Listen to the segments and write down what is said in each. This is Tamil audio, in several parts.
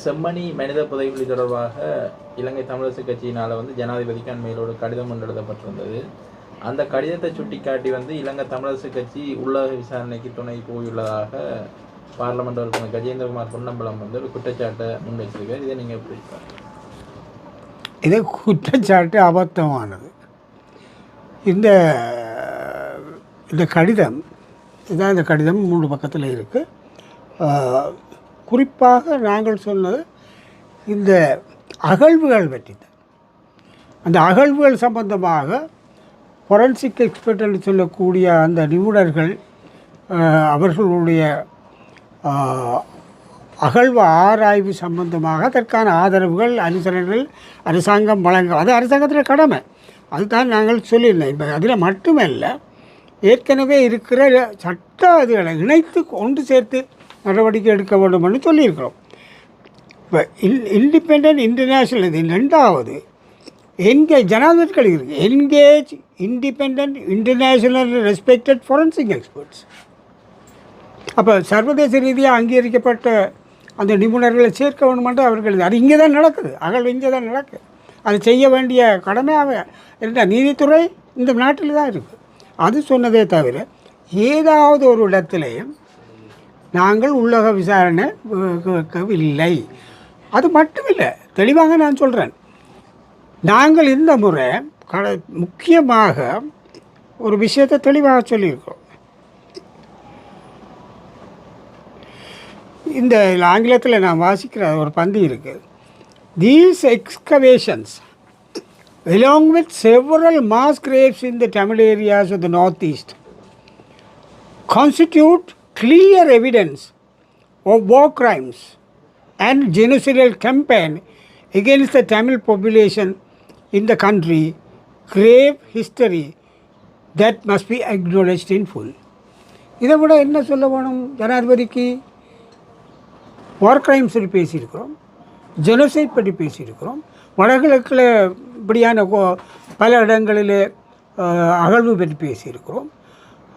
செம்மணி மனித புதைகுழி தொடர்பாக இலங்கை தமிழரசு கட்சியினால் வந்து ஜனாதிபதிக்கு அண்மையிலோடு கடிதம் ஒன்று எழுதப்பட்டிருந்தது. அந்த கடிதத்தை சுட்டிக்காட்டி வந்து இலங்கை தமிழரசு கட்சி உள்ளக விசாரணைக்கு துணை போயுள்ளதாக பார்லமெண்ட் உறுப்பினர் கஜேந்திரகுமார் பொன்னம்பலம் வந்து ஒரு குற்றச்சாட்டை முன்வைச்சிருக்கார் இதை நீங்கள் எப்படி இது குற்றச்சாட்டு அபத்தமானது. இந்த இந்த கடிதம் இதான் இந்த கடிதம் மூணு பக்கத்தில் இருக்குது குறிப்பாக நாங்கள் சொன்னது இந்த அகழ்வுகள் பற்றி தான். அந்த அகழ்வுகள் சம்பந்தமாக ஃபொரன்சிக் எக்ஸ்பர்ட் என்று சொல்லக்கூடிய அந்த நிபுணர்கள் அவர்களுடைய அகழ்வு ஆராய்வு சம்பந்தமாக அதற்கான ஆதரவுகள் அனுசரணைகள் அரசாங்கம் வழங்க அது அரசாங்கத்தில் கடமை அதுதான் நாங்கள் சொல்லியிருந்தோம் இப்போ அதில் மட்டுமல்ல ஏற்கனவே இருக்கிற சட்ட அதுகளை இணைத்து கொண்டு சேர்த்து நடவடிக்கை எடுக்க வேண்டும் என்று சொல்லியிருக்கிறோம். இப்போ இன் இண்டிபெண்ட் இன்டர்நேஷ்னல் இது. ரெண்டாவது என்கேஜ் ஜனாதிபதிகள் இருக்குது engage independent international respected forensic experts அப்போ சர்வதேச ரீதியாக அங்கீகரிக்கப்பட்ட அந்த நிபுணர்களை சேர்க்க வேணுமென்று அவர்கள் அது இங்கே தான் நடக்குது. அகல் இங்கே தான் நடக்குது அது செய்ய வேண்டிய கடமையாக இருந்தால் நீதித்துறை இந்த நாட்டில் தான் இருக்குது அது சொன்னதே தவிர ஏதாவது ஒரு இடத்துலையும் நாங்கள் உள்ளக விசாரணை வைக்கவில்லை அது மட்டுமில்லை தெளிவாக நான் சொல்கிறேன் நாங்கள் இந்த முறை கட முக்கியமாக ஒரு விஷயத்தை தெளிவாக சொல்லியிருக்கிறோம். இந்த ஆங்கிலத்தில் நான் வாசிக்கிற ஒரு பந்தி இருக்குது these excavations along with several mass graves in the Tamil areas of the northeast constitute clear evidence of war crimes and genocidal campaign against the Tamil population in the country, grave history that must be acknowledged in full. இதை விட என்ன சொல்ல வேணும் ஜனாதிபதிக்கு வார் கிரைம்ஸ் பற்றி பேசியிருக்கிறோம் ஜெனோசைட் பற்றி பேசியிருக்கிறோம் வடகிழக்கில் இப்படியான பல இடங்களில் அகழ்வு பற்றி பேசியிருக்கிறோம்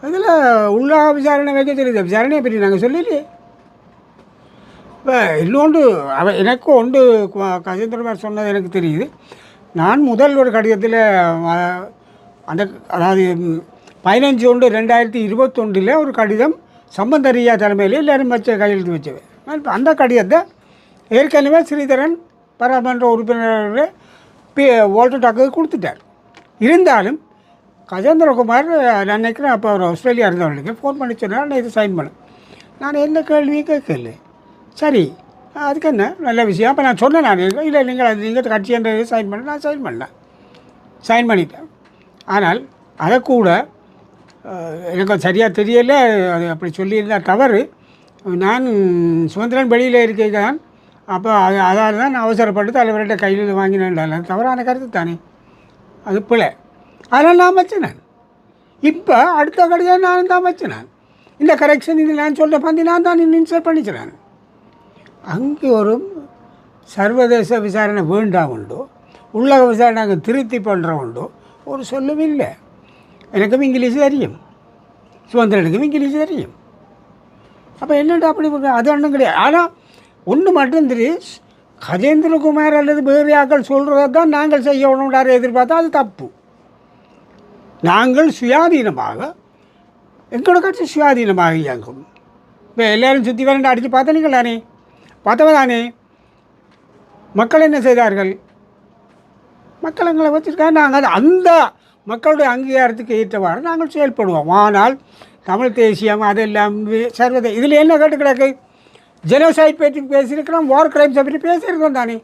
அதில் உள்ள விசாரணை வைக்க தெரியுது. விசாரணையை பற்றி நாங்கள் சொல்லலையே. இப்போ இன்னொன்று அவ எனக்கும் ஒன்று கஜேந்திரமார் சொன்னது எனக்கு தெரியுது. நான் முதல் ஒரு கடிதத்தில் அந்த அதாவது பதினஞ்சு ஒன்று ரெண்டாயிரத்தி இருபத்தொன்றில் ஒரு கடிதம் சம்பந்தரியா தலைமையில் எல்லாரும் வச்ச கையெழுத்து வச்சது அந்த கடிதத்தை ஏற்கனவே ஸ்ரீதரன் பாராளுமன்ற உறுப்பினர்கள் பி ஓல்டர் டாக்கு கொடுத்துட்டார். இருந்தாலும் கஜேந்திரகுமார் நான் நினைக்கிறேன் அப்போ அவர் ஆஸ்திரேலியா இருந்தவர்களுக்கு ஃபோன் பண்ணி சொன்னார். நான் இது சைன் பண்ணேன் நான் எந்த கேள்வியும் கேட்கல. சரி அதுக்கு என்ன? நல்ல விஷயம். அப்போ நான் சொன்னேன் நான். இல்லை நீங்கள் அது நீங்கள் கட்சின்றதை சைன் பண்ண நான் சைன் பண்ணேன் சைன் பண்ணிட்டேன். ஆனால் அதை கூட எனக்கு சரியாக தெரியல. அது அப்படி சொல்லியிருந்தால் தவறு. நான் சுதந்திரன் வெளியில் இருக்கேன் அப்போ அது அதால் தான் நான் அவசரப்பட்டு தலைவர்கிட்ட கையில் வாங்கினேன் தவறான கருத்து தானே. அது பிள்ளை அதனால் நான் வச்சினேன். இப்போ அடுத்த கடையாக நான் தான் வச்சினேன். இந்த கரெக்ஷன் இது நான் சொல்கிற பந்தி நான் தான் இன்சர்ட் பண்ணிக்கிறேன் அங்கே ஒரு சர்வதேச விசாரணை வேண்டாம் உண்டோ. உள்ளக விசாரணை அங்கே திருத்தி பண்ணுற உண்டோ. ஒரு சொல்லவும் இல்லை. எனக்கும் இங்கிலீஷ் தெரியும். சுதந்திரனுக்கும் இங்கிலீஷ் தெரியும். அப்போ என்னடா அப்படி அது ஒன்றும் கிடையாது. ஆனால் ஒன்று மட்டும் தெரியும் கஜேந்திரகுமார் அல்லது வேறு ஆக்கள் சொல்கிறத தான் நாங்கள் செய்யணும்டாரு எதிர்பார்த்தா அது தப்பு. நாங்கள் சுயாதீனமாக எங்களோட கட்சி சுயாதீனமாக இயங்கும். இப்போ எல்லோரும் சுற்றி வரண்டு அடித்து பார்த்தனீங்கள் தானே பார்த்தவ தானே மக்கள் என்ன செய்தார்கள்? மக்கள் எங்களை வச்சுருக்காங்க. நாங்கள் அந்த மக்களுடைய அங்கீகாரத்துக்கு ஏற்றவாறு நாங்கள் செயல்படுவோம். ஆனால் தமிழ் தேசியம் அதெல்லாம் வி- சர்வதே இதில் என்ன கேட்டு கிடக்கு? ஜெனோசைட் பற்றி பேசியிருக்கிறோம் வார் கிரைம்ஸை பற்றி பேசியிருக்கோம் தானே?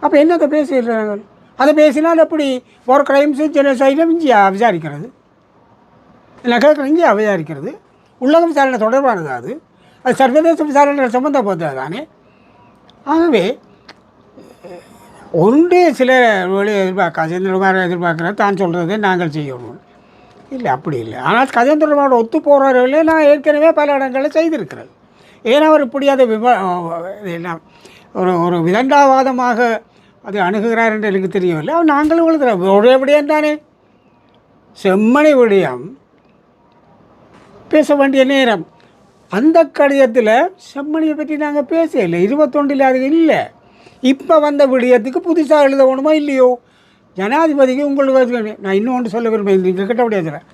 அப்போ என்னத்தை பேசிடுறாங்க அதை பேசினால் எப்படி? வார் கிரைம்ஸு ஜெனசைடும் இங்கே விசாரிக்கிறது. நான் கேட்குறேன் இங்கே விசாரிக்கிறது. உள்ளக விசாரணை தொடர்பானது அது. அது சர்வதேச விசாரணை சம்மந்தப்பட்டது தானே. ஆகவே ஒன்று சில வழி எதிர்பார்க்க கஜேந்திரகுமார் எதிர்பார்க்குற தான் சொல்கிறதே நாங்கள் செய்யணும். இல்லை அப்படி இல்லை. ஆனால் கஜேந்திரகுமாரோட ஒத்து போகிறவர்களே நான் ஏற்கனவே பல இடங்களில் செய்திருக்கிறேன். ஏன்னா அவர் இப்படி அதை விவ என்ன ஒரு ஒரு விதண்டாவாதமாக அது அணுகுகிறார் என்று எனக்கு தெரியவில்லை. அவர் நாங்களும் எழுதுகிறோம் ஒரே விடயம் தானே செம்மணி விடயம். பேச வேண்டிய நேரம். அந்த கடிதத்தில் செம்மணியை பற்றி நாங்கள் பேசலை இருபத்தொண்டில் அது இல்லை. இப்போ வந்த விடயத்துக்கு புதுசாக எழுத எழுதணுமா இல்லையோ? ஜனாதிபதிக்கு உங்களுக்கு நான் இன்னும் ஒன்று சொல்ல விரும்புகிறேன். நீங்கள் கிட்ட முடியாதுறேன்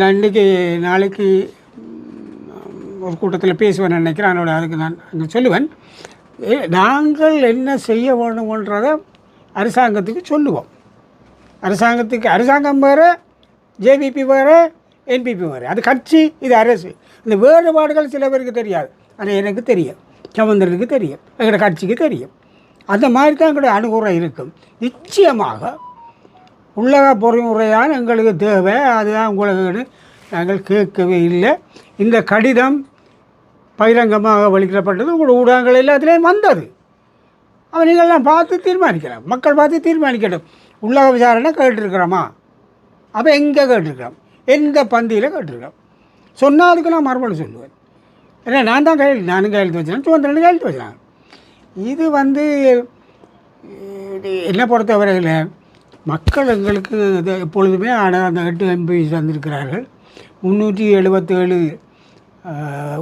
நான் இன்றைக்கி நாளைக்கு ஒரு கூட்டத்தில் பேசுவேன் நினைக்கிறேன். அதனோட அதுக்கு நான் அங்கே சொல்லுவேன். நாங்கள் என்ன செய்ய வேணுமன்றதை அரசாங்கத்துக்கு சொல்லுவோம். அரசாங்கத்துக்கு அரசாங்கம் வேறு ஜேவிபி வேறு என்பிபி வேறு. அது கட்சி இது அரசு. இந்த வேறுபாடுகள் சில பேருக்கு தெரியாது. ஆனால் எனக்கு தெரியும். சமுந்திரனுக்கு தெரியும். எங்களோட கட்சிக்கு தெரியும். அந்த மாதிரி தான் எங்களுடைய அணுகுமுறை இருக்கும். நிச்சயமாக உள்ளக பொறிமுறையால் எங்களுக்கு தேவை. அதுதான் உங்களுக்கு நாங்கள் கேட்கவே இல்லை. இந்த கடிதம் பகிரங்கமாக வெளியிடப்பட்டது. உங்களோட ஊடகங்கள் எல்லாத்துலேயும் வந்தது. அவன் நீங்கள்லாம் பார்த்து தீர்மானிக்கலாம். மக்கள் பார்த்து தீர்மானிக்கட்டும். உள்ளக விசாரணை கேட்டிருக்கிறோமா? அப்போ எங்கே கேட்டிருக்கிறோம்? எந்த பந்தியில் கேட்டிருக்கிறோம்? சொன்னால் அதுக்கு நான் மறுபடி சொல்லுவேன். ஏன்னா நான் தான் கையெழுத்து நானும் கையெழுத்து வச்சேன் சுதந்திரன் கையெழுத்து வச்சுனாங்க இது வந்து இது என்னை பொறுத்தவரையில் மக்கள் எங்களுக்கு இது எப்பொழுதுமே ஆனால் அந்த எட்டு எம்பி வந்திருக்கிறார்கள். முந்நூற்றி எழுபத்தேழு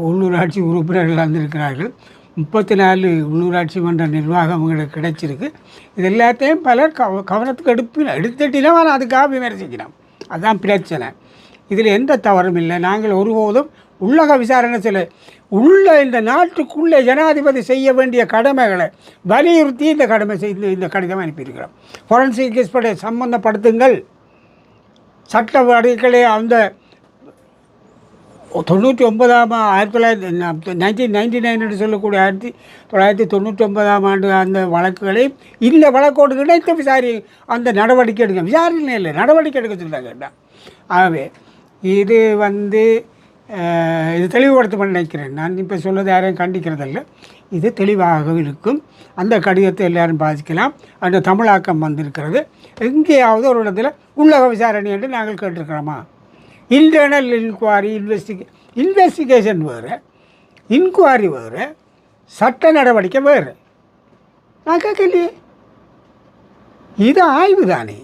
உள்ளூராட்சி உறுப்பினர்கள் வந்திருக்கிறார்கள். முப்பத்தி நாலு உள்ளூராட்சி மன்ற நிர்வாகம் உங்களுக்கு கிடைச்சிருக்கு. இது எல்லாத்தையும் பலர் கவ கவனத்துக்கு எடுப்பின எடுத்துட்டினா அதுக்காக விமர்சிக்கணும் அதுதான் பிரச்சனை. இதில் எந்த தவறும் இல்லை. நாங்கள் ஒருபோதும் உள்ளக விசாரணை சில உள்ள இந்த நாட்டுக்குள்ளே ஜனாதிபதி செய்ய வேண்டிய கடமைகளை வலியுறுத்தி இந்த கடமை செய்து இந்த கடிதம் அனுப்பியிருக்கிறோம். ஃபொரன்சிக் எக்ஸ்பர்ட்டை சம்மந்தப்படுத்துங்கள் சட்ட வடிகளை அந்த தொண்ணூற்றி ஒன்பதாம் ஆயிரத்தி தொள்ளாயிரத்தி நைன்டீன் நைன்டி நைன் என்று சொல்லக்கூடிய ஆயிரத்தி தொள்ளாயிரத்தி தொண்ணூற்றி ஒன்பதாம் ஆண்டு அந்த வழக்குகளை இந்த வழக்கோடு இணைத்து விசாரி அந்த நடவடிக்கை எடுக்க விசாரணை இல்லை நடவடிக்கை எடுக்க சொல்லிட்டாங்க ஆகவே இது வந்து இது தெளிவுபடுத்தப்பட நினைக்கிறேன். நான் இப்போ சொல்வது யாரையும் கண்டிக்கிறதில்ல. இது தெளிவாக இருக்கும். அந்த கடிதத்தை எல்லாரும் பாதிக்கலாம் அந்த தமிழாக்கம் வந்திருக்கிறது. எங்கேயாவது ஒரு இடத்துல உள்ளக விசாரணை என்று நாங்கள் கேட்டிருக்கிறோமா? இன்டர்னல் இன்குவாரி இன்வெஸ்டிகே இன்வெஸ்டிகேஷன் வேறு இன்குவாரி வேறு சட்ட நடவடிக்கை வேறு. நான் கேட்கலையே இது ஆய்வு தானே?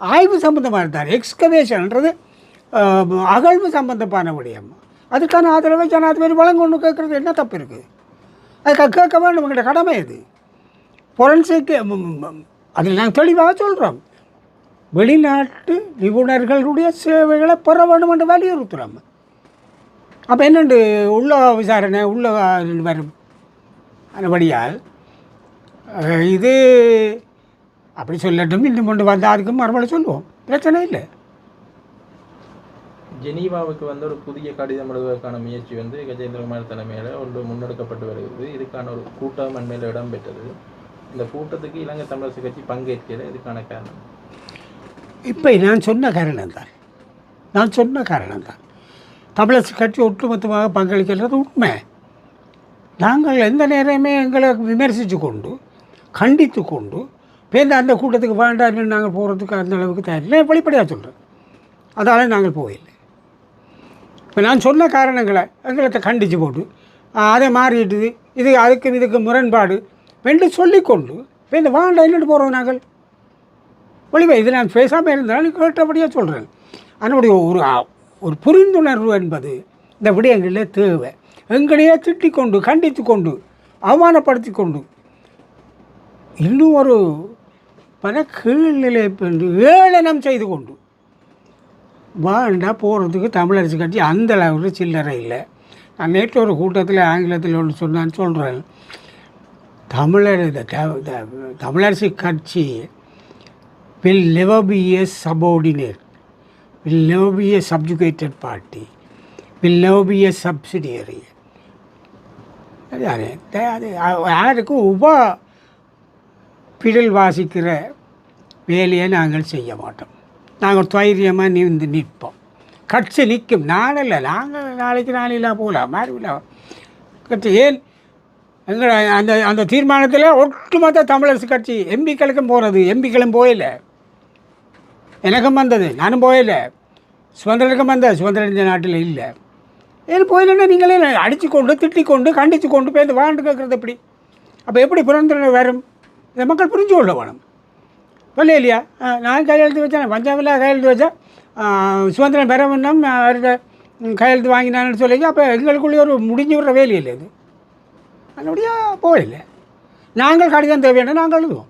ஆய்வு சம்பந்தமானது தானே? எக்ஸ்கவேஷன்ன்றது அகழ்வு சம்பந்தமான விடயம். அதுக்கான ஆதரவை ஜனாதிபதி வழங்கணும்னு கேட்குறது என்ன தப்பு இருக்குது அதுக்காக கேட்க வேண்டும் எங்களுடைய கடமை இது ஃபொரன்சிக் அதில் நாங்கள் தெளிவாக சொல்கிறோம் வெளிநாட்டு நிபுணர்களுடைய சேவைகளை பெற வேண்டும் என்று வலியுறுத்துகிறோம் அப்போ என்னண்டு உள்ள விசாரணை உள்ள வரும்? அதுபடியால் இது அப்படி சொல்லட்டும் இன்னும் கொண்டு வந்தால் அதுக்கும் மறுபடியும் சொல்லுவோம். பிரச்சனை இல்லை. ஜெனீவாவுக்கு வந்து ஒரு புதிய கடிதம் எழுதுவதற்கான முயற்சி வந்து கஜேந்திரகுமார் தலைமையில் ஒன்று முன்னெடுக்கப்பட்டு வருகிறது. இதுக்கான ஒரு கூட்டம் அண்மையில் இடம்பெற்றது. இந்த கூட்டத்துக்கு இலங்கை தமிழரசு கட்சி பங்கேற்கிறது இதுக்கான காரணம்? இப்போ நான் சொன்ன காரணம் தான் நான் சொன்ன காரணம் தான் தமிழரசு கட்சி ஒட்டுமொத்தமாக பங்களிக்கிறது உண்மை. நாங்கள் எந்த நேரமே எங்களை விமர்சித்து கொண்டு கண்டித்து கொண்டு பேருந்து அந்த கூட்டத்துக்கு வேண்டாம்னு நாங்கள் போகிறதுக்கு அந்த அளவுக்கு தயாரில்லை வெளிப்படையாக சொல்கிறேன் அதால் நாங்கள் போயில்லை இப்போ நான் சொன்ன காரணங்களை எங்களை கண்டித்து போட்டு அதை மாறிட்டுது. இது அதுக்கு இதுக்கு முரண்பாடு. என்று சொல்லிக்கொண்டு இப்போ இந்த வேண்டாம் என்னட்டு போகிறோம் நாங்கள். ஒளிவை இது நான் பேசாமல் இருந்தாலும் கேட்டபடியாக சொல்கிறேன் அதனுடைய ஒரு ஒரு புரிந்துணர்வு என்பது இந்த விடயங்களில் தேவை. எங்களையே திட்டி கொண்டு கண்டித்து கொண்டு அவமானப்படுத்தி கொண்டு இன்னும் ஒரு பல கீழ்நிலை பெண்டு ஏளனம் செய்து கொண்டு வாண்டா போகிறதுக்கு தமிழரசு கட்சி அந்த அளவுக்கு சில்லறை இல்லை. நான் நேற்று ஒரு கூட்டத்தில் ஆங்கிலத்தில் ஒன்று சொன்னான்னு சொல்கிறேன் தமிழர் இந்த த- தமிழரசு கட்சி will never be a subordinate, will never be a subjugated party, will never be a subsidiary. அது யாருக்கும் உப பிடல் வாசிக்கிற வேலையை நாங்கள் செய்ய மாட்டோம். நாங்கள் தைரியமாக நின்று நிற்போம். கட்சி நிற்கும் நாளில் நாங்கள் நாளைக்கு நாளையில் போகலாம் மாறிவிடலாம் கட்சி ஏன்? எங்களை அந்த அந்த தீர்மானத்தில் ஒட்டுமொத்த தமிழரசு கட்சி எம்பிக்களுக்கும் போகிறது எம்பிக்களும் போயில்லை எனக்கும் வந்தது. நானும் போயில்லை சுதந்திரனுக்கும் வந்த சுதந்திரம் இந்த நாட்டில் இல்லை. ஏன் போயிலன்னா நீங்களே அடித்து கொண்டு திட்டி கொண்டு கண்டித்து கொண்டு போய் இந்த வாழ்ந்து கேட்குறது எப்படி? அப்போ எப்படி புரந்திரன் வரும்? இதை மக்கள் புரிஞ்சு கொள்ள வேணும். இல்லை இல்லையா? நான் கையெழுத்து வச்சேன். பஞ்சாபில் கையெழுத்து வச்சேன் சுதந்திரம் பெற அவர்கிட்ட கையெழுத்து வாங்கினான்னு சொல்லி அப்போ எங்களுக்குள்ளே ஒரு முடிஞ்சு விடுற வேலை இல்லை இது. நல்லபடியாக போகல. நாங்கள் கடிதம் தேவையான நாங்கள் எழுதுவோம்.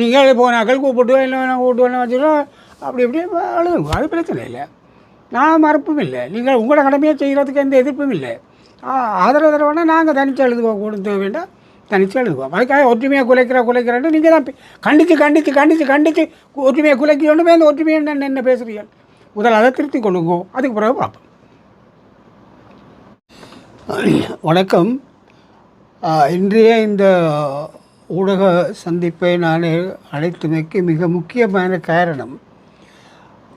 நீங்கள் போனாக்கள் கூப்பிட்டு இல்லை கூப்பிட்டு வேணும் வச்சுருவோம் அப்படி இப்படி அழுதுங்க அது பிரச்சனை இல்லை. நான் மறுப்பும் இல்லை. நீங்கள் உங்களோட கடமையை செய்கிறதுக்கு எந்த எதிர்ப்பும் இல்லை. ஆதரவு தரவேனா? நாங்கள் தனித்து எழுதுவோம் கொடுத்து வேண்டாம் தனித்து எழுதுவோம். அதுக்காக ஒற்றுமையாக குலைக்கிற குலைக்கிறேன்னு நீங்கள் தான் கண்டித்து கண்டித்து கண்டித்து கண்டித்து ஒற்றுமையை குலைக்கி கொண்டு அந்த ஒற்றுமையை என்ன என்ன பேசுகிறீங்க முதல் அதை திருத்தி கொள்ளுங்க. அதுக்கு பிறகு பார்ப்போம். வணக்கம். இன்றைய இந்த ஊடக சந்திப்பை நான் அழைத்தமைக்கு மிக முக்கியமான காரணம்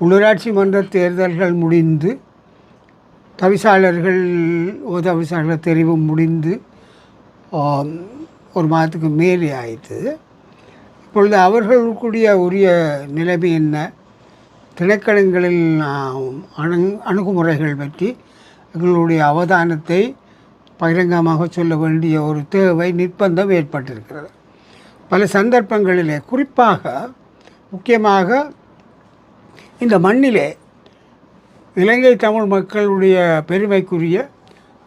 உள்ளூராட்சி மன்ற தேர்தல்கள் முடிந்து தவிசாளர்கள் ஒரு தெரிவு முடிந்து ஒரு மாதத்துக்கு மேலே ஆயிற்று இப்பொழுது அவர்களுக்குரிய உரிய நிலைமை என்ன? திணைக்களங்களில் அணு அணுகுமுறைகள் பற்றி எங்களுடைய அவதானத்தை பகிரங்கமாக சொல்ல வேண்டிய ஒரு தேவை நிர்பந்தம் ஏற்பட்டிருக்கிறது. பல சந்தர்ப்பங்களிலே குறிப்பாக முக்கியமாக இந்த மண்ணிலே இலங்கை தமிழ் மக்களுடைய பெருமைக்குரிய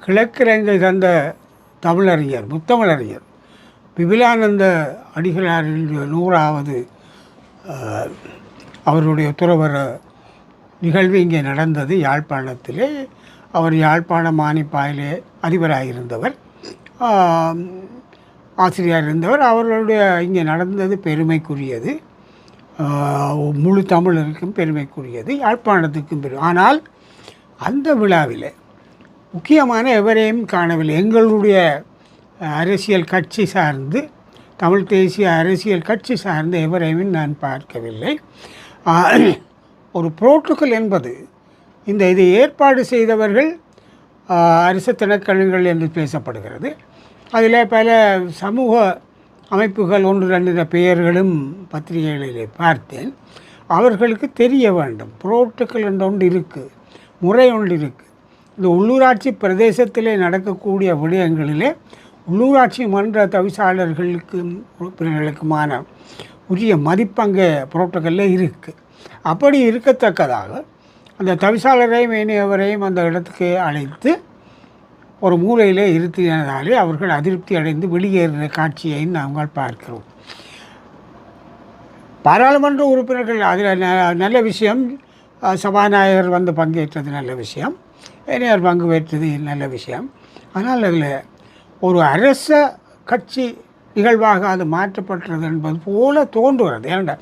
கிழக்கிலங்கை தந்த தமிழறிஞர் முத்தமிழறிஞர் விபிலானந்த அடிகளாரின் நூறாவது அவருடைய துறவர நிகழ்வு இங்கே நடந்தது. யாழ்ப்பாணத்திலே அவர் யாழ்ப்பாண மானிப்பாயிலே அதிபராக இருந்தவர் ஆசிரியர் இருந்தவர். அவர்களுடைய இங்கே நடந்தது பெருமைக்குரியது. முழு தமிழருக்கும் பெருமைக்குரியது யாழ்ப்பாணத்துக்கும் பெரும் ஆனால் அந்த விழாவில் முக்கியமான எவரையும் காணவில்லை. எங்களுடைய அரசியல் கட்சி சார்ந்து தமிழ் தேசிய அரசியல் கட்சி சார்ந்த எவரையும் நான் பார்க்கவில்லை. ஒரு புரோட்டோக்கல் என்பது இந்த இதை ஏற்பாடு செய்தவர்கள் அரசு திணைக்களங்கள் என்று பேசப்படுகிறது. அதில் பல சமூக அமைப்புகள் ஒன்று ரெண்டு பெயர்களும் பத்திரிகைகளிலே பார்த்தேன். அவர்களுக்கு தெரிய வேண்டும். புரோட்டோக்கால் என்ற ஒன்று இருக்குது முறை ஒன்று இருக்குது இந்த உள்ளூராட்சி பிரதேசத்திலே நடக்கக்கூடிய விடயங்களிலே உள்ளூராட்சி மன்ற தவிசாளர்களுக்கும் உறுப்பினர்களுக்குமான உரிய மதிப்பங்கே புரோட்டோக்கல்லே இருக்குது அப்படி இருக்கத்தக்கதாக அந்த தவிசாளரையும் இனியவரையும் அந்த இடத்துக்கு அழைத்து ஒரு மூலையிலே இருத்தினதாலே அவர்கள் அதிருப்தி அடைந்து வெளியேறின காட்சியை நாங்கள் பார்க்கிறோம். பாராளுமன்ற உறுப்பினர்கள் அதில் ந- நல்ல விஷயம் சபாநாயகர் வந்து பங்கேற்றது நல்ல விஷயம் இளைஞர் பங்கு பெற்றது நல்ல விஷயம். ஆனால் அதில் ஒரு அரச கட்சி நிகழ்வாக அது மாற்றப்பட்டது என்பது போல தோன்றுகிறது. ஏனென்றால்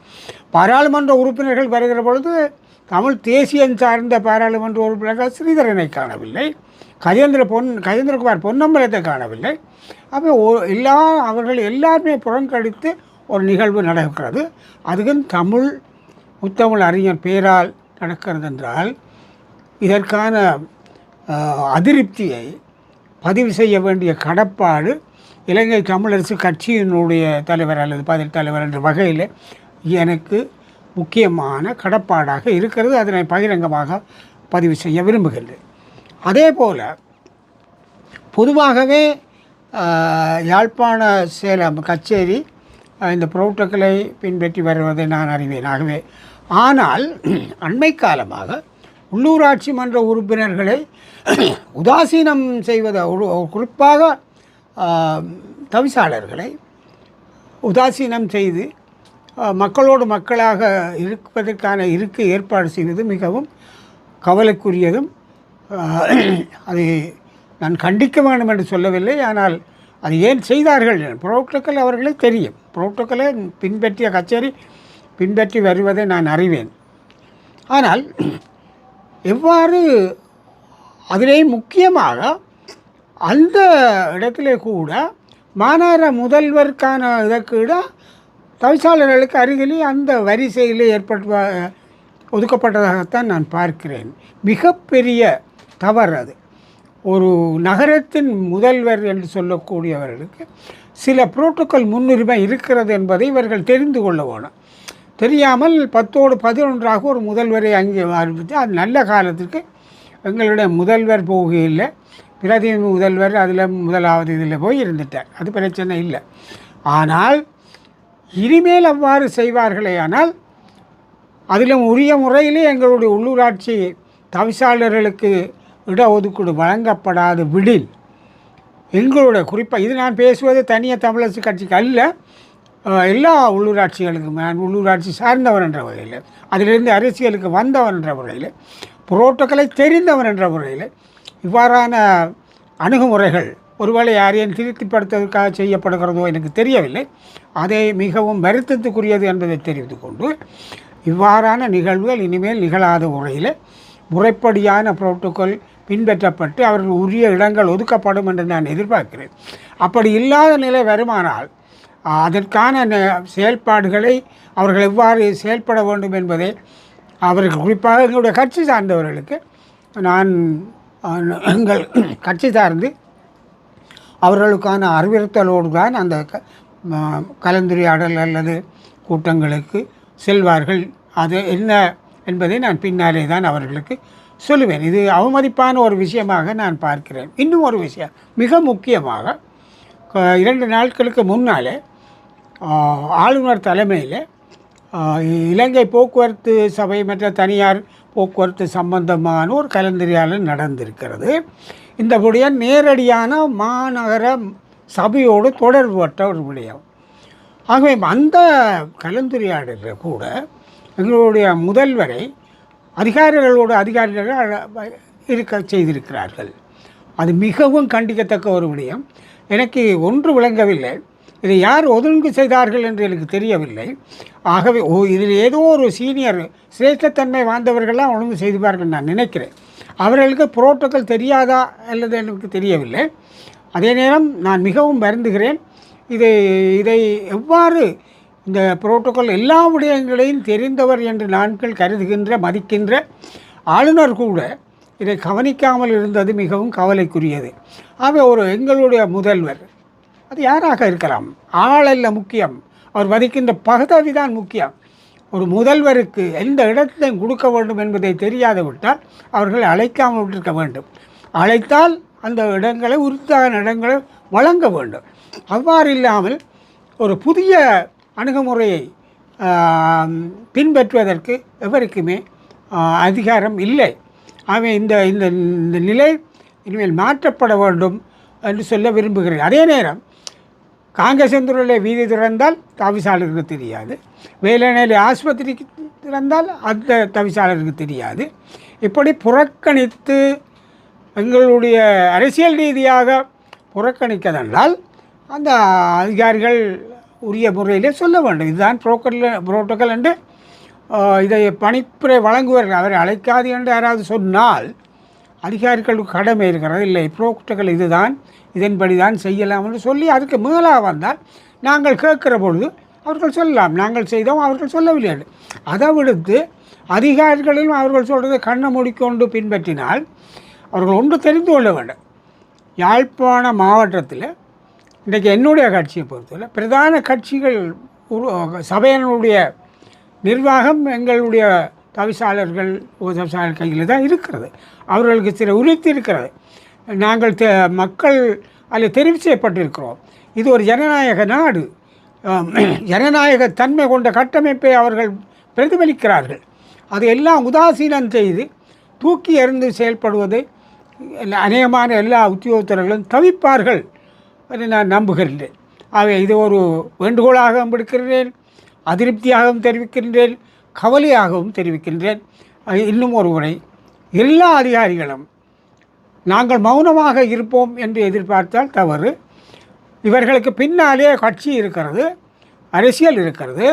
பாராளுமன்ற உறுப்பினர்கள் வருகிற பொழுது தமிழ் தேசியம் சார்ந்த பாராளுமன்ற உறுப்பினர்கள் ஸ்ரீதரனை காணவில்லை. கஜேந்திர பொன் கஜேந்திரகுமார் பொன்னம்பலத்தை காணவில்லை. அப்போ எல்லா அவர்கள் எல்லாருமே புறங்கடித்து ஒரு நிகழ்வு நடக்கிறது. அதுக்கும் தமிழ் முத்தமிழ் அறிஞர் பேரால் நடக்கிறது என்றால் இதற்கான அதிருப்தியை பதிவு செய்ய வேண்டிய கடப்பாடு இலங்கை தமிழரசு கட்சியினுடைய தலைவர் அல்லது பதில் தலைவர் என்ற வகையில் எனக்கு முக்கியமான கடப்பாடாக இருக்கிறது. அதனை பகிரங்கமாக பதிவு செய்ய விரும்புகின்றேன். அதே போல் பொதுவாகவே யாழ்ப்பாண சேலம் கச்சேரி இந்த புரோட்டோக்களை பின்பற்றி வருவதை நான் அறிவேன். ஆகவே ஆனால் அண்மை காலமாக உள்ளூராட்சி மன்ற உறுப்பினர்களை உதாசீனம் செய்வதை குறிப்பாக தவிசாளர்களை உதாசீனம் செய்து மக்களோடு மக்களாக இருப்பதற்கான இருக்கு ஏற்பாடு செய்வது மிகவும் கவலைக்குரியதும் அதை நான் கண்டிக்க வேண்டும் என்று சொல்லவில்லை. ஆனால் அது ஏன் செய்தார்கள்? புரோட்டோக்கல் அவர்களே தெரியும். புரோட்டோக்கலை பின்பற்றிய கச்சேரி பின்பற்றி வருவதை நான் அறிவேன். ஆனால் எவ்வாறு அதிலே முக்கியமாக அந்த இடத்திலே கூட மாநகர முதல்வருக்கான இதற்கூட தவிசாளர்களுக்கு அருகிலே அந்த வரிசையிலே ஏற்பட்டு ஒதுக்கப்பட்டதாகத்தான் நான் பார்க்கிறேன். மிகப்பெரிய தவறு அது ஒரு நகரத்தின் முதல்வர் என்று சொல்லக்கூடியவர்களுக்கு சில புரோட்டோக்கால் முன்னுரிமை இருக்கிறது என்பதை இவர்கள் தெரிந்து கொள்ள வேணும். தெரியாமல் பத்தோடு பதினொன்றாக ஒரு முதல்வரை அங்கே ஆரம்பித்து அது நல்ல காலத்திற்கு எங்களுடைய முதல்வர் போகையில் பிரதி முதல்வர் அதில் முதலாவது இதில் போய் இருந்துட்டார். அது பிரச்சனை இல்லை. ஆனால் இனிமேல் அவ்வாறு செய்வார்களே ஆனால் அதிலும் உரிய முறையிலே எங்களுடைய உள்ளூராட்சி தவிசாளர்களுக்கு இடஒதுக்கீடு வழங்கப்படாத விடில். எங்களுடைய குறிப்பாக இது நான் பேசுவது தனியாக தமிழரசு கட்சிக்கு அல்ல எல்லா உள்ளூராட்சிகளுக்கும் நான் உள்ளூராட்சி சார்ந்தவர் என்ற வகையில் அதிலிருந்து அரசியலுக்கு வந்தவர் என்ற முறையில் புரோட்டோக்களை தெரிந்தவர் என்ற முறையில் இவ்வாறான அணுகுமுறைகள் ஒருவேளை யாரையும் திருப்திப்படுத்துவதற்காக செய்யப்படுகிறதோ எனக்கு தெரியவில்லை. அதை மிகவும் வருத்தத்துக்குரியது என்பதை தெரிவித்து கொண்டு இவ்வாறான நிகழ்வுகள் இனிமேல் நிகழாத முறையில் முறைப்படியான புரோட்டோக்கால் பின்பற்றப்பட்டு அவர்கள் உரிய இடங்கள் ஒதுக்கப்படும் என்று நான் எதிர்பார்க்கிறேன். அப்படி இல்லாத நிலை வருமானால் அதற்கான செயல்பாடுகளை அவர்கள் எவ்வாறு செயல்பட வேண்டும் என்பதை அவர்கள் குறிப்பாக எங்களுடைய கட்சி சார்ந்தவர்களுக்கு நான் எங்கள் கட்சி சார்ந்து அவர்களுக்கான அறிவுறுத்தலோடு தான் அந்த க- கலந்துரையாடல் அல்லது கூட்டங்களுக்கு செல்வார்கள். அது என்ன என்பதை நான் பின்னாலே தான் அவர்களுக்கு சொல்லுவேன். இது அவமதிப்பான ஒரு விஷயமாக நான் பார்க்கிறேன். இன்னும் ஒரு விஷயம் மிக முக்கியமாக இரண்டு நாட்களுக்கு முன்னாலே ஆளுநர் தலைமையில் இலங்கை போக்குவரத்து சபை மற்ற தனியார் போக்குவரத்து சம்பந்தமான ஒரு கலந்துரையாடல் நடந்திருக்கிறது. இந்த விடயம் நேரடியான மாநகர சபையோடு தொடர்புபட்ட ஒரு விடயம். ஆகவே அந்த கலந்துரையாடலில் கூட எங்களுடைய முதல்வரை அதிகாரிகளோடு அதிகாரிகள் இருக்க செய்திருக்கிறார்கள். அது மிகவும் கண்டிக்கத்தக்க ஒரு விடயம். எனக்கு ஒன்று விளங்கவில்லை. இதை யார் ஒதுங்கு செய்தார்கள் என்று எனக்கு தெரியவில்லை. ஆகவே ஓ இதில் ஏதோ ஒரு சீனியர் சிரேஷ்டத்தன்மை வாழ்ந்தவர்கள்லாம் ஒழுங்கு செய்துவார்கள் நான் நினைக்கிறேன். அவர்களுக்கு புரோட்டோக்கள் தெரியாதா அல்லது எனக்கு தெரியவில்லை. அதே நேரம் நான் மிகவும் வருந்துகிறேன். இதை இதை எவ்வாறு இந்த புரோட்டோக்கால் எல்லா விடயங்களையும் தெரிந்தவர் என்று நாட்கள் கருதுகின்ற மதிக்கின்ற ஆளுநர் கூட இதை கவனிக்காமல் இருந்தது மிகவும் கவலைக்குரியது. ஆக ஒரு எங்களுடைய முதல்வர் அது யாராக இருக்கலாம்? ஆளல்ல முக்கியம். அவர் வதிக்கின்ற பகுதி தான் முக்கியம். ஒரு முதல்வருக்கு எந்த இடத்தையும் கொடுக்க வேண்டும் என்பதை தெரியாது விட்டால் அவர்களை அழைக்காமல் விட்டிருக்க வேண்டும். அழைத்தால் அந்த இடங்களை உறுத்தான இடங்களை வழங்க வேண்டும். அவ்வாறு இல்லாமல் ஒரு புதிய அணுகுமுறையை பின்பற்றுவதற்கு எவருக்குமே அதிகாரம் இல்லை. ஆகவே இந்த இந்த இந்த நிலை இனிமேல் மாற்றப்பட வேண்டும் என்று சொல்ல விரும்புகிறேன். அதே நேரம் காங்கேசந்துறையில் வீதி திறந்தால் தவிசாளருக்கு தெரியாது. வேலனையில் ஆஸ்பத்திரிக்கு திறந்தால் அந்த தவிசாளருக்கு தெரியாது. இப்படி புறக்கணித்து எங்களுடைய அரசியல் ரீதியாக புறக்கணிக்கதென்றால் அந்த அதிகாரிகள் உரிய முறையிலே சொல்ல வேண்டும். இதுதான் புரோக்கரில் புரோட்டோக்கல் என்று இதை பணிப்புரை வழங்குவார்கள் அவரை அழைக்காது என்று யாராவது சொன்னால் அதிகாரிகளுக்கு கடமை இருக்கிறது. இல்லை புரோட்டோக்கல் இதுதான் இதன்படி தான் செய்யலாம் என்று சொல்லி அதுக்கு மேலாக வந்தால் நாங்கள் கேட்குற பொழுது அவர்கள் சொல்லலாம். நாங்கள் செய்தோம் அவர்கள் சொல்லவில்லை அதை விடுத்து அதிகாரிகளிலும் அவர்கள் சொல்கிறதை கண்ணை மூடிக்கொண்டு பின்பற்றினால் அவர்கள் ஒன்று தெரிந்து கொள்ள வேண்டும். யாழ்ப்பாண மாவட்டத்தில் இன்றைக்கி என்னுடைய கட்சியை பொறுத்தவரை பிரதான கட்சிகள் உரு சபையினுடைய நிர்வாகம் எங்களுடைய தவிசாளர்கள் உதவிசாளர் கையில் தான் இருக்கிறது. அவர்களுக்கு சில உரித்து இருக்கிறது. நாங்கள் தெ மக்கள் அதில் தெரிவு செய்யப்பட்டிருக்கிறோம். இது ஒரு ஜனநாயக நாடு. ஜனநாயக தன்மை கொண்ட கட்டமைப்பை அவர்கள் பிரதிபலிக்கிறார்கள். அதை எல்லாம் உதாசீனம் செய்து தூக்கி எறிந்து செயல்படுவதை அநேகமான எல்லா உத்தியோகத்தர்களும் தவிப்பார்கள். என்று நான் நம்புகின்றேன் ஆகவே இது ஒரு வேண்டுகோளாகவும் விடுக்கின்றேன் அதிருப்தியாகவும் தெரிவிக்கின்றேன் கவலையாகவும் தெரிவிக்கின்றேன். இன்னும் ஒரு முறை எல்லா அதிகாரிகளும் நாங்கள் மௌனமாக இருப்போம் என்று எதிர்பார்த்தால் தவறு. இவர்களுக்கு பின்னாலே கட்சி இருக்கிறது அரசியல் இருக்கிறது.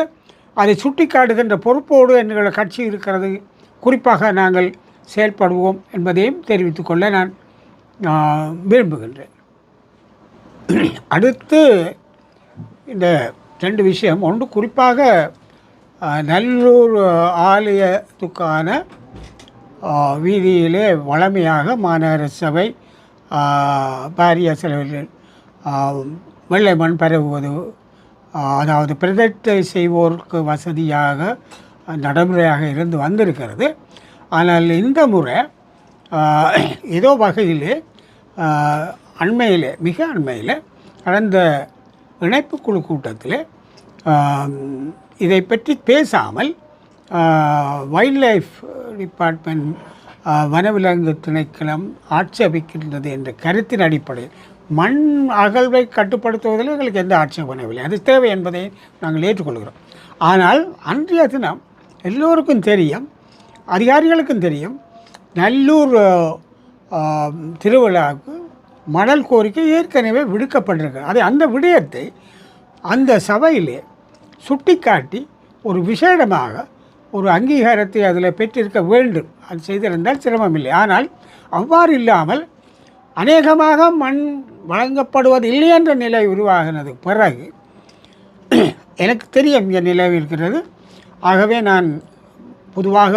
அதை சுட்டிக்காட்டுகின்ற பொறுப்போடு எங்கள் கட்சி இருக்கிறது. குறிப்பாக நாங்கள் செயல்படுவோம் என்பதையும் தெரிவித்துக்கொள்ள நான் விரும்புகின்றேன். அடுத்து இந்த ரெண்டு விஷயம். ஒன்று குறிப்பாக நல்லூர் ஆலயத்துக்கான வீதியிலே வளமையாக மாநகர சபை பாரிய செலவில் வெள்ளை மண் பரவுவது அதாவது பிரதத்தை செய்வோருக்கு வசதியாக நடைமுறையாக இருந்து வந்திருக்கிறது. ஆனால் இந்த முறை ஏதோ வகையிலே அண்மையில் மிக அண்மையில் கடந்த இணைப்பு குழு கூட்டத்தில் இதை பற்றி பேசாமல் வைல்ட் லைஃப் டிபார்ட்மெண்ட் வனவிலங்கு திணைக்களம் ஆட்சேபிக்கின்றது என்ற கருத்தின் அடிப்படையில் மண் அகழ்வை கட்டுப்படுத்துவதில் எங்களுக்கு எந்த ஆட்சேபமும் இல்லை. அது தேவை என்பதை நாங்கள் ஏற்றுக்கொள்கிறோம். ஆனால் அன்றைய தினம் எல்லோருக்கும் தெரியும் அதிகாரிகளுக்கும் தெரியும் நல்லூர் திருவிழாவுக்கு மணல் கோரிக்கை ஏற்கனவே விடுக்கப்பட்டிருக்கு. அது அந்த விடயத்தை அந்த சபையிலே சுட்டிக்காட்டி ஒரு விசேடமாக ஒரு அங்கீகாரத்தை அதில் பெற்றிருக்க வேண்டும். அது செய்திருந்தால் சிரமமில்லை. ஆனால் அவ்வாறு இல்லாமல் அநேகமாக மண் வழங்கப்படுவது இல்லை என்ற நிலை உருவாகினது. பிறகு எனக்கு தெரியும் இந்த நிலை இருக்கிறது. ஆகவே நான் பொதுவாக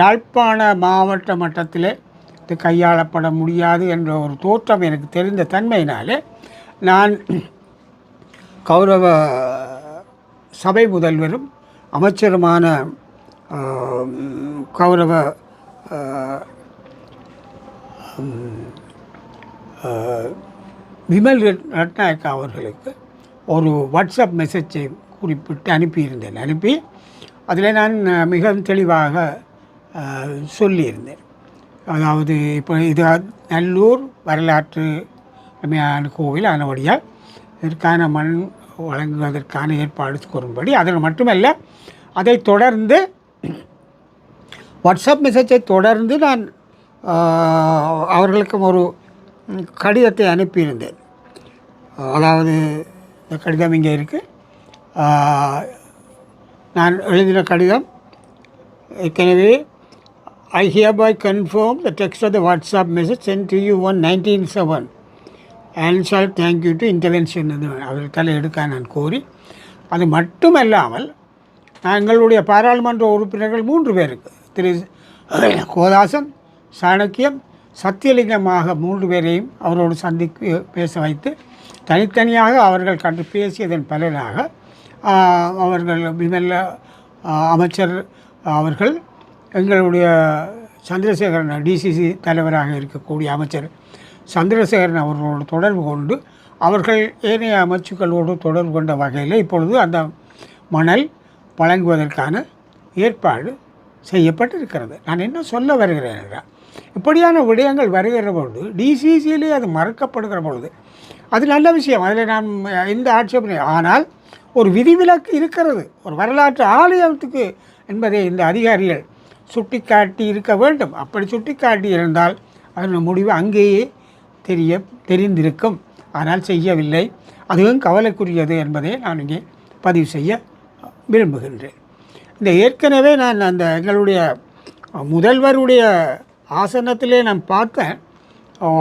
யாழ்ப்பாண மாவட்ட மட்டத்திலே பார்த்து கையாளப்பட முடியாது என்ற ஒரு தோற்றம் எனக்கு தெரிந்த தன்மையினாலே நான் கௌரவ சபை முதல்வரும் அமைச்சருமான கௌரவ விமல் ரட்நாயக்கா அவர்களுக்கு ஒரு வாட்ஸ்அப் மெசேஜை குறிப்பிட்டு அனுப்பியிருந்தேன். அனுப்பி அதில் நான் மிகவும் தெளிவாக சொல்லியிருந்தேன். அதாவது இப்போ இது நல்லூர் வரலாற்று அருமையான கோவில் ஆனபடியால் இதற்கான மண் வழங்குவதற்கான ஏற்பாடு கூறும்படி அதில் மட்டுமல்ல அதை தொடர்ந்து வாட்ஸ்அப் மெசேஜை தொடர்ந்து நான் அவர்களுக்கும் ஒரு கடிதத்தை அனுப்பியிருந்தேன். அதாவது இந்த கடிதம் இங்கே இருக்குது நான் எழுதின கடிதம் ஏற்கனவே I hereby confirm the text of the WhatsApp message sent to you one nineteen seven and shall thank you to intervention அவர் தலையெடுக்க நான் கோரி அது மட்டுமல்லாமல் எங்களுடைய பாராளுமன்ற உறுப்பினர்கள் மூன்று பேருக்கு திரு கோதாசன் சாணக்கியம் சத்தியலிங்கமாக மூன்று பேரையும் அவரோடு சந்தித்து பேச வைத்து தனித்தனியாக அவர்கள் கண்டு பேசியதன் பலனாக அவர்கள் விமல்ல அமைச்சர் அவர்கள் எங்களுடைய சந்திரசேகரன் டிசிசி தலைவராக இருக்கக்கூடிய அமைச்சர் சந்திரசேகரன் அவர்களோடு தொடர்பு கொண்டு அவர்கள் ஏனைய அமைச்சுக்களோடு தொடர்பு கொண்ட வகையில் இப்பொழுது அந்த மணல் வழங்குவதற்கான ஏற்பாடு செய்யப்பட்டிருக்கிறது. நான் என்ன சொல்ல வருகிறேன் என்றால் இப்படியான விடயங்கள் வருகிற பொழுது டிசிசியிலே அது மறுக்கப்படுகிற பொழுது அது நல்ல விஷயம். அதில் நான் எந்த ஆட்சேபனை ஆனால் ஒரு விதிவிலக்கு இருக்கிறது. ஒரு வரலாற்று ஆலயத்துக்கு என்பதை இந்த அதிகாரிகள் சுட்டிக்காட்டி இருக்க வேண்டும். அப்படி சுட்டிக்காட்டி இருந்தால் அதன் முடிவு அங்கேயே தெரிய தெரிந்திருக்கும். ஆனால் செய்யவில்லை. அதுவும் கவலைக்குரியது என்பதை நான் இங்கே பதிவு செய்ய விரும்புகின்றேன். இந்த ஏற்கனவே நான் அந்த எங்களுடைய முதல்வருடைய ஆசனத்திலே நான் பார்த்தேன்.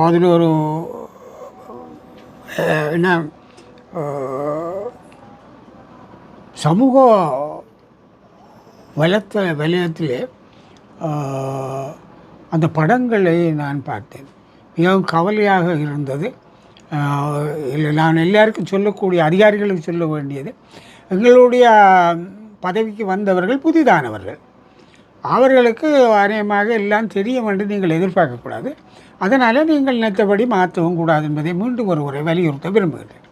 அதில் ஒரு என்ன சமூக வளத்த வலயத்திலே அந்த படங்களை நான் பார்த்தேன். மிகவும் கவலையாக இருந்தது. இல்லை நான் எல்லாருக்கும் சொல்லக்கூடிய அதிகாரிகளுக்கு சொல்ல வேண்டியது எங்களுடைய பதவிக்கு வந்தவர்கள் புதிதானவர்கள். அவர்களுக்கு அநேகமாக எல்லாம் தெரியும் என்று நீங்கள் எதிர்பார்க்கக்கூடாது. அதனால் நீங்கள் நினைத்தபடி மாற்றவும் கூடாது என்பதை மீண்டும் ஒரு முறை வலியுறுத்த விரும்புகிறேன்.